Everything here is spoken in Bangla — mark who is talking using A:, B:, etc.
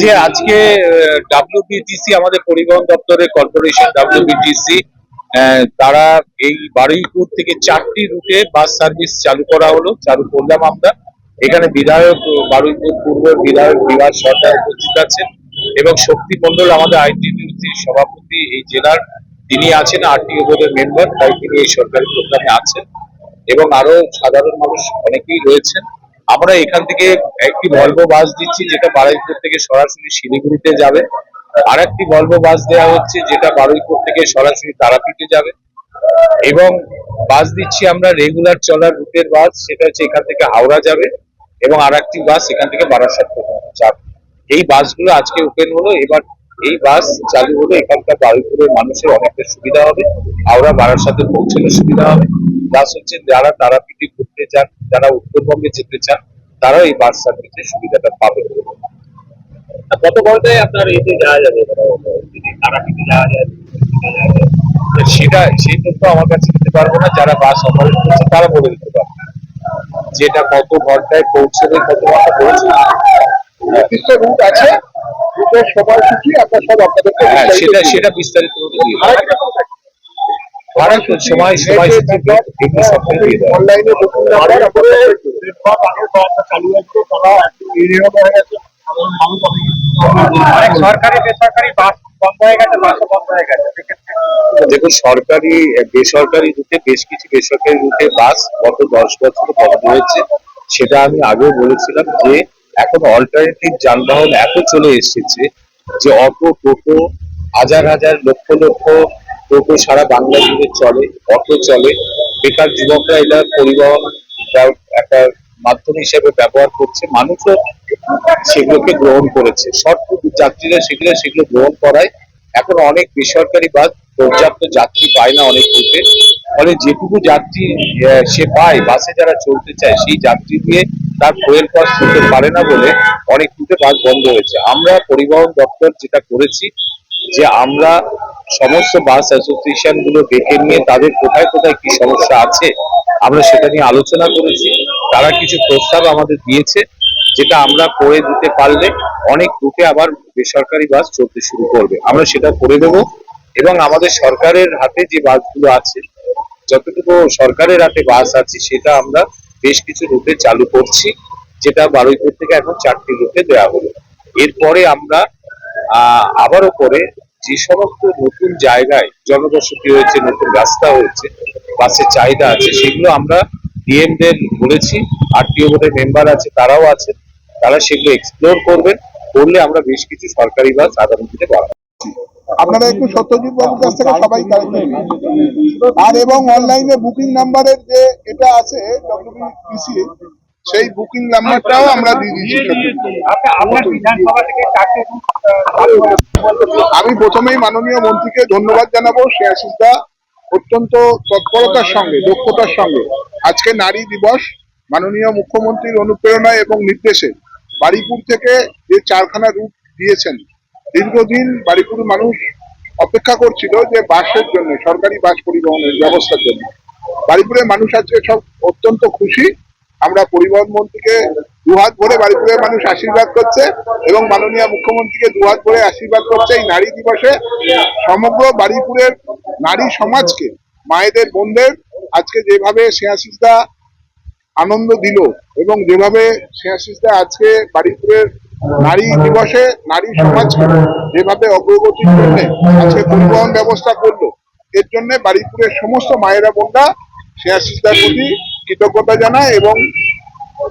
A: যে আজকে ডাব্লিউবিটিসি আমাদের পরিবহন দপ্তরের কর্পোরেশন ডাব্লিউবিটিসি তারা এই বারুইপুর থেকে চারটি রুটে বাস সার্ভিস চালু করা হলো, চালু করলাম আমরা। এখানে বিধায়ক, বারুইপুর পূর্বের বিধায়ক বিভাস সরকার উপস্থিত আছেন এবং শক্তি মন্ডল আমাদের আইটিডিসির সভাপতি এই জেলার, তিনি আছেন আরটিও বোর্ডের মেম্বার তাই তিনি এই সরকারি প্রোগ্রামে আছেন। এবং আরও সাধারণ মানুষ অনেকেই রয়েছেন। আমরা এখান থেকে একটি ভলভো বাস দিচ্ছি, যেটা বারুইপুর থেকে সরাসরি শিলিগুড়িতে যাবে। আর একটি ভলভো বাস দেওয়া হচ্ছে, যেটা বারুইপুর থেকে সরাসরি তারাপীঠে যাবে। এবং বাস দিচ্ছি আমরা রেগুলার চলার রুটের বাস সেটা হচ্ছে এখান থেকে হাওড়া যাবে এবং আর একটি বাস এখান থেকে বারাসাত পর্যন্ত যাবে। এই বাসগুলো আজকে ওপেন হলো, এবার এই বাস চালু হলে এখানকার বারুইপুরের মানুষের অনেকটা সুবিধা হবে হাওড়া বারাসাতে পৌঁছানোর সুবিধা হবে। প্লাস হচ্ছে যারা তারাপীঠে ঘুরতে চান যারা উত্তরবঙ্গে যেতে চান তারা এই বাস সার্ভিসের সুবিধাটা পাবে।
B: কত ঘন্টায় আপনার এতে যাওয়া যাবে? তারাপীঠে যাওয়া যায়
A: সেটা সেই তথ্য আমার কাছে দিতে পারব না যারা বাস অপারেট করছে তারা বলে দিতে পারবে যেটা কত ঘন্টায় পৌঁছবে কত ঘণ্টা পৌঁছবে
C: নির্দিষ্ট রুট আছে? সময়সূচি সব আপনাদেরকে
A: হ্যাঁ সেটা সেটা বিস্তারিত সময় সময়।
C: অনলাইনে বুকিং নাম্বার
B: চালু আছে তারা হয়ে গেছে অনেক সরকারি বেসরকারি বাস বন্ধ হয়ে গেছে বাসও বন্ধ হয়ে গেছে
A: দেখুন সরকারি বেসরকারি রুটে বেশ কিছু বেসরকারি রুটে বাস গত দশ বছর বন্ধ হয়েছে সেটা আমি আগেও বলেছিলাম যে এখন অল্টারনেটিভ যানবাহন এত চলে এসেছে যে অটো, টোটো, হাজার হাজার, লক্ষ লক্ষ টোটো সারা বাংলা জুড়ে চলে, অটো চলে। বেকার যুবকরা এটা পরিবহন একটা মাধ্যম হিসেবে ব্যবহার করছে। মানুষও সেগুলোকে গ্রহণ করেছে। শর্ট যাত্রীরা সেগুলো সেগুলো গ্রহণ করায় এখন অনেক বেসরকারি বাস পর্যাপ্ত যাত্রী পায় না অনেক রুটে ফলে যেটুকু যাত্রী সে পায়, বাসে যারা চলতে চায়, সেই যাত্রী দিয়ে তার ফুয়েল কস্ট দিতে পারে না বলে অনেক রুটে বাস বন্ধ হয়েছে। আমরা পরিবহন দপ্তর যেটা করেছি, যে আমরা সমস্ত বাস অ্যাসোসিয়েশনগুলো ডেকে নিয়ে তাদের কোথায় কোথায় কি সমস্যা আছে, আমরা সেটা নিয়ে আলোচনা করেছি। তারা কিছু প্রস্তাব আমাদের দিয়েছে, যেটা আমরা করে দিতে পারলে অনেক রুটে আবার বেসরকারি বাস চলতে শুরু করবে। আমরা সেটা করে দেব এবং আমাদের সরকারের হাতে যে বাসগুলো আছে যতটুকু সরকারের হাতে বাস আছে, সেটা আমরা বেশ কিছু রুটে চালু করছি, যেটা বারুইপুর থেকে এখন চারটি রুটে দেওয়া হলো। এরপরে আমরা আবারও করে যে সমস্ত নতুন জায়গায় জনবসতি হয়েছে, নতুন রাস্তা হয়েছে, বাসের চাহিদা আছে, সেগুলো আমরা ডিএম দের বলেছি, আরটিও বোর্ডের মেম্বার আছে, তারাও আছে তারা সেগুলো এক্সপ্লোর করবেন, করলে আমরা বেশ কিছু সরকারি বাস আগামী দিনে বাড়াবো।
C: আপনারা একটু সত্যজিৎ বাবুর কাছ থেকে সবাই আর এবং অনলাইনে বুকিং নাম্বারের যে এটা আছে সেই বুকিং নাম্বারটাও আমরা দিয়ে দিচ্ছি। আমি প্রথমেই মাননীয় মন্ত্রীকে ধন্যবাদ জানাব শেয়াশিস দা অত্যন্ত তৎপরতার সঙ্গে, দক্ষতার সঙ্গে আজকে নারী দিবস, মাননীয় মুখ্যমন্ত্রীর অনুপ্রেরণায় এবং নির্দেশে বাড়িপুর থেকে যে চারখানা রুট দিয়েছেন দীর্ঘদিন বাড়িপুর মানুষ অপেক্ষা করছিল যে বাসের জন্য, সরকারি বাস পরিবহনের ব্যবস্থার জন্য। বাড়িপুরের মানুষ আজকে সব অত্যন্ত খুশি। আমরা পরিবহন মন্ত্রীকে দুহাত ভরে বাড়িপুরের মানুষ আশীর্বাদ করছে এবং মাননীয় মুখ্যমন্ত্রীকে দুহাত ভরে আশীর্বাদ করছে এই নারী দিবসে। সমগ্র বাড়িপুরের নারী সমাজকে, মায়েদের, বোনদের আজকে যেভাবে শ্রেয়াশিসদা আনন্দ দিল এবং যেভাবে শ্রেয়াশিসদা আজকে বাড়িপুরের নারী দিবসে নারী সমাজকে যেভাবে অগ্রগতি করলে আজকে পরিবহন ব্যবস্থা করল, এর জন্য বাড়িপুরের সমস্ত মায়েরা বোনরা শ্রেয়াশিসদার প্রতি কৃতজ্ঞতা জানায় এবং